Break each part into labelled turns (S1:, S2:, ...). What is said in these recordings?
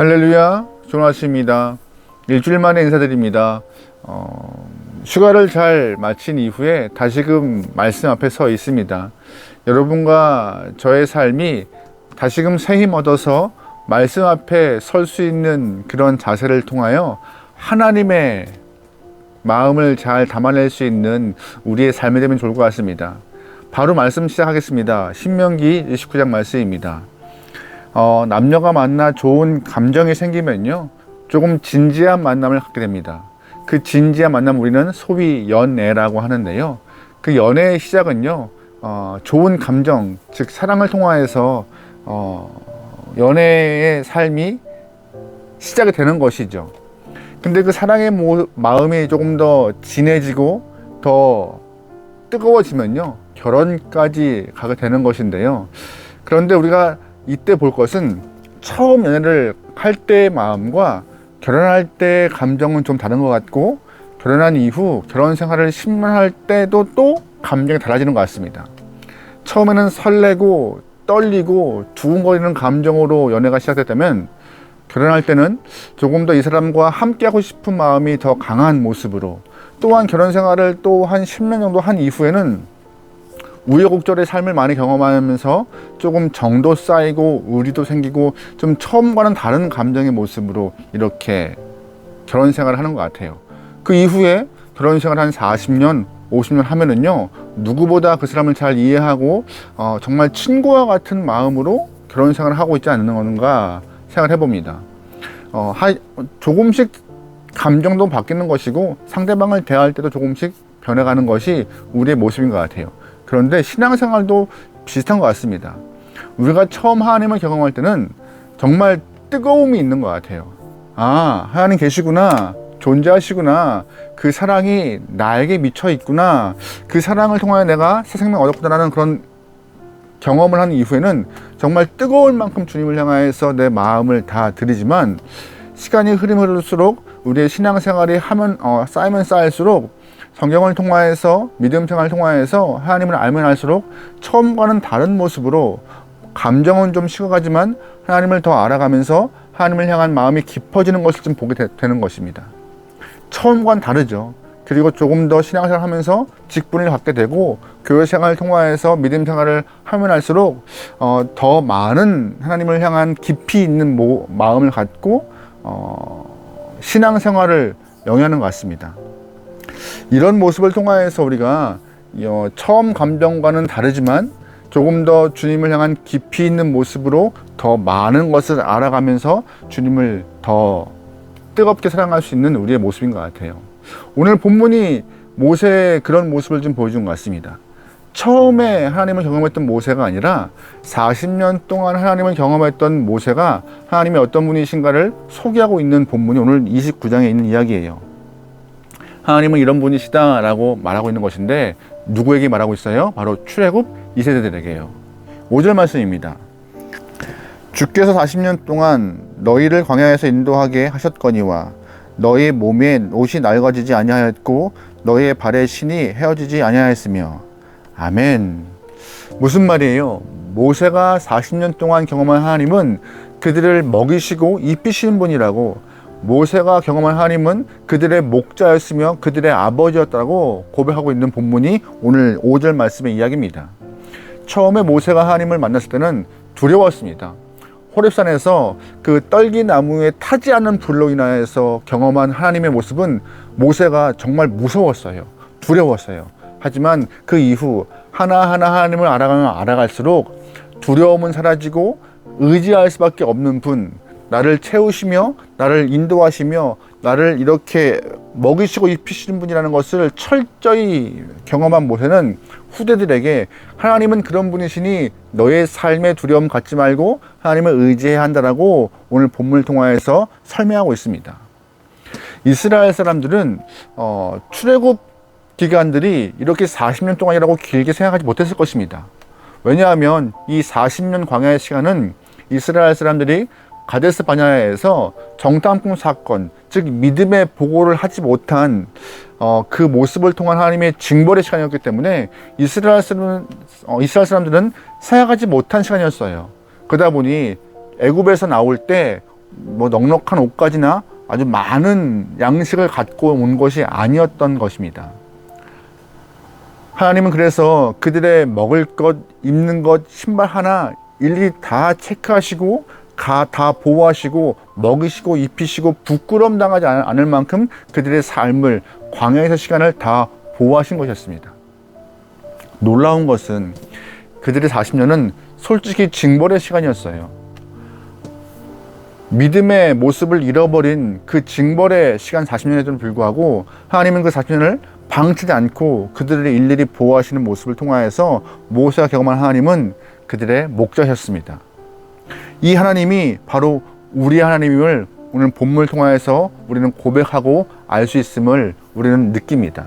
S1: 할렐루야, 좋은 아침입니다. 일주일 만에 인사드립니다. 어, 휴가를 잘 마친 이후에 다시금 말씀 앞에 서 있습니다. 여러분과 저의 삶이 다시금 새 힘 얻어서 말씀 앞에 설 수 있는 그런 자세를 통하여 하나님의 마음을 잘 담아낼 수 있는 우리의 삶이 되면 좋을 것 같습니다. 바로 말씀 시작하겠습니다. 신명기 29장 말씀입니다. 어, 남녀가 만나 좋은 감정이 생기면요. 조금 진지한 만남을 갖게 됩니다. 그 진지한 만남 우리는 소위 연애라고 하는데요. 그 연애의 시작은요. 어, 좋은 감정, 즉 사랑을 통하여서 어, 연애의 삶이 시작이 되는 것이죠. 근데 그 사랑의 모, 마음이 조금 더 진해지고 더 뜨거워지면요. 결혼까지 가게 되는 것인데요. 그런데 우리가 이때 볼 것은 처음 연애를 할 때의 마음과 결혼할 때의 감정은 좀 다른 것 같고 결혼한 이후 결혼 생활을 10년 할 때도 또 감정이 달라지는 것 같습니다. 처음에는 설레고 떨리고 두근거리는 감정으로 연애가 시작됐다면 결혼할 때는 조금 더 이 사람과 함께하고 싶은 마음이 더 강한 모습으로 또한 결혼 생활을 또 한 10년 정도 한 이후에는 우여곡절의 삶을 많이 경험하면서 조금 정도 쌓이고 의리도 생기고 좀 처음과는 다른 감정의 모습으로 이렇게 결혼 생활을 하는 것 같아요. 그 이후에 결혼 생활 한 40년, 50년 하면은요, 누구보다 그 사람을 잘 이해하고, 어, 정말 친구와 같은 마음으로 결혼 생활을 하고 있지 않는 건가 생각을 해봅니다. 어, 하, 조금씩 감정도 바뀌는 것이고, 상대방을 대할 때도 조금씩 변해가는 것이 우리의 모습인 것 같아요. 그런데 신앙생활도 비슷한 것 같습니다. 우리가 처음 하나님을 경험할 때는 정말 뜨거움이 있는 것 같아요. 아, 하나님 계시구나. 존재하시구나. 그 사랑이 나에게 미쳐 있구나. 그 사랑을 통하여 내가 새 생명 얻었구나라는 그런 경험을 한 이후에는 정말 뜨거울 만큼 주님을 향하여서 내 마음을 다 드리지만 시간이 흐르면 흐를수록 우리의 신앙생활이 하면 어, 쌓이면 쌓일수록 성경을 통하여서 믿음 생활을 통하여서 하나님을 알면 알수록 처음과는 다른 모습으로 감정은 좀 식어가지만 하나님을 더 알아가면서 하나님을 향한 마음이 깊어지는 것을 좀 보게 되, 는 것입니다. 처음과는 다르죠. 그리고 조금 더 신앙생활 하면서 직분을 갖게 되고 교회 생활을 통하여서 믿음 생활을 하면 할수록 어, 더 많은 하나님을 향한 깊이 있는 모, 마음을 갖고 어, 신앙 생활을 영위하는 것 같습니다. 이런 모습을 통하여서 우리가 어, 처음 감정과는 다르지만 조금 더 주님을 향한 깊이 있는 모습으로 더 많은 것을 알아가면서 주님을 더 뜨겁게 사랑할 수 있는 우리의 모습인 것 같아요. 오늘 본문이 모세의 그런 모습을 좀 보여준 것 같습니다. 처음에 하나님을 경험했던 모세가 아니라 40년 동안 하나님을 경험했던 모세가 하나님이 어떤 분이신가를 소개하고 있는 본문이 오늘 29장에 있는 이야기예요. 하나님은 이런 분이시다라고 말하고 있는 것인데 누구에게 말하고 있어요? 바로 출애굽 2세대들에게요. 5절 말씀입니다. 주께서 40년 동안 너희를 광야에서 인도하게 하셨거니와 너희 몸에 옷이 낡아지지 아니하였고 너희의 발의 신이 헤어지지 아니하였으며 아멘. 무슨 말이에요? 모세가 40년 동안 경험한 하나님은 그들을 먹이시고 입히시는 분이라고 모세가 경험한 하나님은 그들의 목자였으며 그들의 아버지였다고 고백하고 있는 본문이 오늘 5절 말씀의 이야기입니다. 처음에 모세가 하나님을 만났을 때는 두려웠습니다. 호렙산에서 그 떨기 나무에 타지 않은 불로 인하여서 경험한 하나님의 모습은 모세가 정말 무서웠어요. 두려웠어요. 하지만 그 이후 하나하나 하나님을 알아가면 알아갈수록 두려움은 사라지고 의지할 수밖에 없는 분, 나를 채우시며 나를 인도하시며 나를 이렇게 먹이시고 입히시는 분이라는 것을 철저히 경험한 모세는 후대들에게 하나님은 그런 분이시니 너의 삶의 두려움 갖지 말고 하나님을 의지해야 한다라고 오늘 본문을 통하여서 설명하고 있습니다. 이스라엘 사람들은 어, 출애굽 기간들이 이렇게 40년 동안이라고 길게 생각하지 못했을 것입니다. 왜냐하면 이 40년 광야의 시간은 이스라엘 사람들이 가데스 바냐에서 정탐꾼 사건, 즉 믿음의 보고를 하지 못한 어, 그 모습을 통한 하나님의 징벌의 시간이었기 때문에 이스라엘 사람은 어, 이스라엘 사람들은 생각하지 못한 시간이었어요. 그러다 보니 애굽에서 나올 때 뭐 넉넉한 옷가지나 아주 많은 양식을 갖고 온 것이 아니었던 것입니다. 하나님은 그래서 그들의 먹을 것, 입는 것, 신발 하나 일일이 다 체크하시고 가, 다 보호하시고 먹이시고 입히시고 부끄럼 당하지 않- 않을 만큼 그들의 삶을 광야에서 시간을 다 보호하신 것이었습니다. 놀라운 것은 그들의 40년은 솔직히 징벌의 시간이었어요. 믿음의 모습을 잃어버린 그 징벌의 시간 40년에도 불구하고 하나님은 그 40년을 방치지 않고 그들을 일일이 보호하시는 모습을 통하여서 모세가 경험한 하나님은 그들의 목자셨습니다. 이 하나님이 바로 우리 하나님임을 오늘 본문을 통하여서 우리는 고백하고 알 수 있음을 우리는 느낍니다.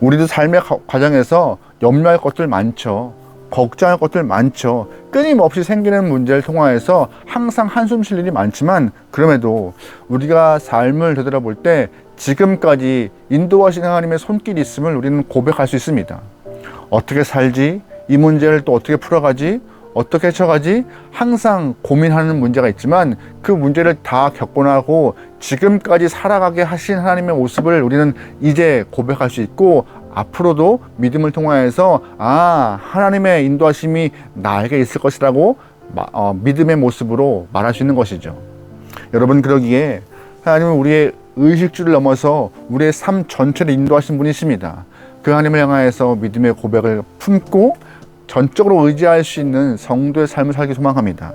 S1: 우리도 삶의 가- 과정에서 염려할 것들 많죠. 걱정할 것들 많죠. 끊임없이 생기는 문제를 통하여서 항상 한숨 쉴 일이 많지만 그럼에도 우리가 삶을 되돌아볼 때 지금까지 인도하시는 하나님의 손길이 있음을 우리는 고백할 수 있습니다. 어떻게 살지? 이 문제를 또 어떻게 풀어가지? 어떻게 쳐가지? 항상 고민하는 문제가 있지만 그 문제를 다 겪고 나고 지금까지 살아가게 하신 하나님의 모습을 우리는 이제 고백할 수 있고 앞으로도 믿음을 통하여서 아 하나님의 인도하심이 나에게 있을 것이라고 마- 어, 믿음의 모습으로 말할 수 있는 것이죠. 여러분 그러기에 하나님은 우리의 의식주를 넘어서 우리의 삶 전체를 인도하신 분이십니다. 그 하나님을 향하여서 믿음의 고백을 품고 전적으로 의지할 수 있는 성도의 삶을 살기 소망합니다.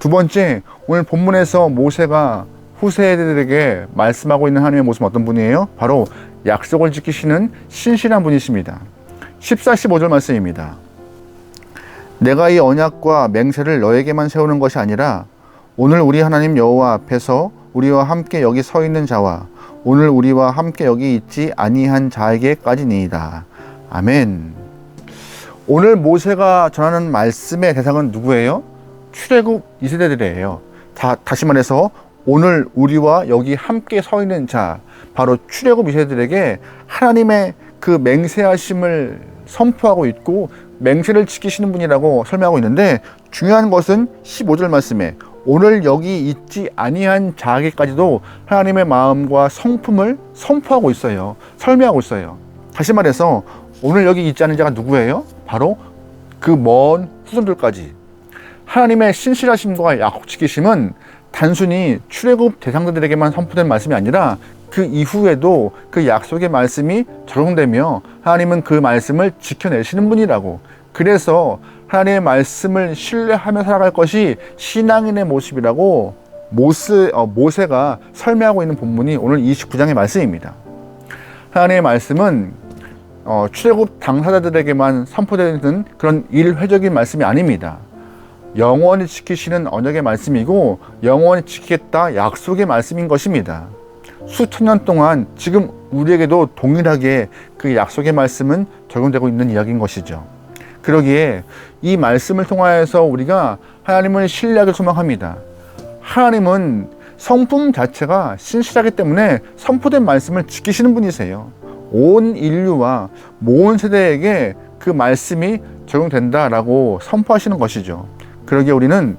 S1: 두 번째, 오늘 본문에서 모세가 후세들에게 말씀하고 있는 하나님의 모습은 어떤 분이에요? 바로 약속을 지키시는 신실한 분이십니다. 14, 15절 말씀입니다. 내가 이 언약과 맹세를 너에게만 세우는 것이 아니라 오늘 우리 하나님 여호와 앞에서 우리와 함께 여기 서 있는 자와 오늘 우리와 함께 여기 있지 아니한 자에게까지니이다. 아멘. 오늘 모세가 전하는 말씀의 대상은 누구예요? 출애굽 이세대들이에요. 다, 다시 말해서 오늘 우리와 여기 함께 서 있는 자, 바로 출애굽 이세대들에게 하나님의 그 맹세하심을 선포하고 있고 맹세를 지키시는 분이라고 설명하고 있는데 중요한 것은 15절 말씀에 오늘 여기 있지 아니한 자에게까지도 하나님의 마음과 성품을 선포하고 있어요. 설명하고 있어요. 다시 말해서 오늘 여기 있지 않은 자가 누구예요? 바로 그 먼 후손들까지 하나님의 신실하심과 약속 지키심은 단순히 출애굽 대상자들에게만 선포된 말씀이 아니라 그 이후에도 그 약속의 말씀이 적용되며 하나님은 그 말씀을 지켜내시는 분이라고 그래서 하나님의 말씀을 신뢰하며 살아갈 것이 신앙인의 모습이라고 모세, 어, 모세가 설명하고 있는 본문이 오늘 29장의 말씀입니다. 하나님의 말씀은 어, 출애굽 당사자들에게만 선포되는 그런 일회적인 말씀이 아닙니다. 영원히 지키시는 언약의 말씀이고 영원히 지키겠다 약속의 말씀인 것입니다. 수천 년 동안 지금 우리에게도 동일하게 그 약속의 말씀은 적용되고 있는 이야기인 것이죠. 그러기에 이 말씀을 통하여서 우리가 하나님을 신뢰하게 소망합니다. 하나님은 성품 자체가 신실하기 때문에 선포된 말씀을 지키시는 분이세요. 온 인류와 모든 세대에게 그 말씀이 적용된다라고 선포하시는 것이죠. 그러기에 우리는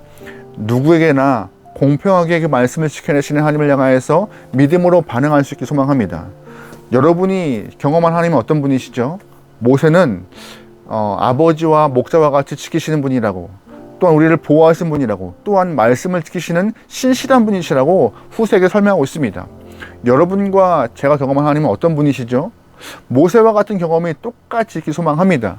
S1: 누구에게나 공평하게 그 말씀을 지켜내시는 하나님을 향하여서 믿음으로 반응할 수 있게 소망합니다. 여러분이 경험한 하나님은 어떤 분이시죠? 모세는 어, 아버지와 목자와 같이 지키시는 분이라고 또한 우리를 보호하시는 분이라고 또한 말씀을 지키시는 신실한 분이시라고 후세에게 설명하고 있습니다. 여러분과 제가 경험한 하나님은 어떤 분이시죠? 모세와 같은 경험이 똑같이 있기 소망합니다.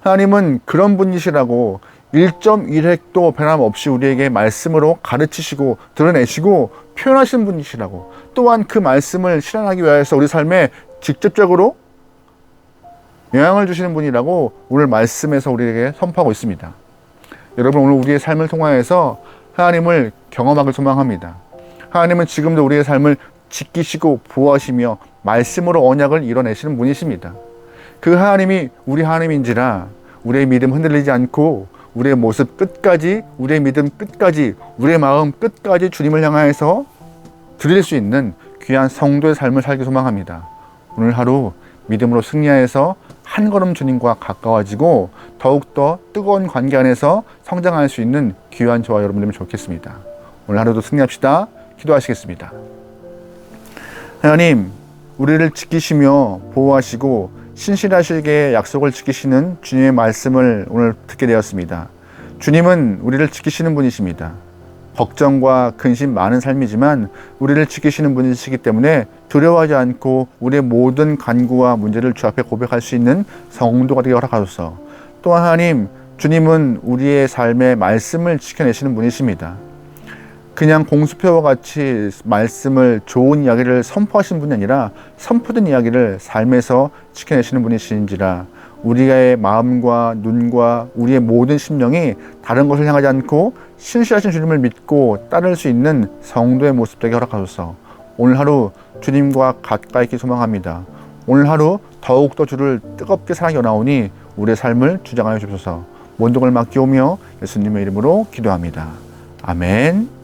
S1: 하나님은 그런 분이시라고 1.1획도 변함없이 우리에게 말씀으로 가르치시고 드러내시고 표현하신 분이시라고 또한 그 말씀을 실현하기 위해서 우리 삶에 직접적으로 영향을 주시는 분이라고 오늘 말씀에서 우리에게 선포하고 있습니다. 여러분 오늘 우리의 삶을 통하여서 하나님을 경험하길 소망합니다. 하나님은 지금도 우리의 삶을 지키시고 보호하시며 말씀으로 언약을 이뤄내시는 분이십니다. 그 하나님이 우리 하나님인지라 우리의 믿음 흔들리지 않고 우리의 모습 끝까지 우리의 믿음 끝까지 우리의 마음 끝까지 주님을 향하여서 드릴 수 있는 귀한 성도의 삶을 살기 소망합니다. 오늘 하루 믿음으로 승리하여서 한 걸음 주님과 가까워지고 더욱더 뜨거운 관계 안에서 성장할 수 있는 귀한 저와 여러분 되면 좋겠습니다. 오늘 하루도 승리합시다. 기도하시겠습니다. 하나님, 우리를 지키시며 보호하시고 신실하시게 약속을 지키시는 주님의 말씀을 오늘 듣게 되었습니다. 주님은 우리를 지키시는 분이십니다. 걱정과 근심 많은 삶이지만 우리를 지키시는 분이시기 때문에 두려워하지 않고 우리의 모든 간구와 문제를 주 앞에 고백할 수 있는 성도가 되게 허락하소서. 또한 하나님, 주님은 우리의 삶의 말씀을 지켜내시는 분이십니다. 그냥 공수표와 같이 말씀을 좋은 이야기를 선포하신 분이 아니라 선포된 이야기를 삶에서 지켜내시는 분이신지라 우리의 마음과 눈과 우리의 모든 심령이 다른 것을 향하지 않고 신실하신 주님을 믿고 따를 수 있는 성도의 모습 되게 허락하소서. 오늘 하루 주님과 가까이 있기 소망합니다. 오늘 하루 더욱더 주를 뜨겁게 사랑해 나오니 우리의 삶을 주장하여 주소서. 걸 맡기오며 예수님의 이름으로 기도합니다. 아멘.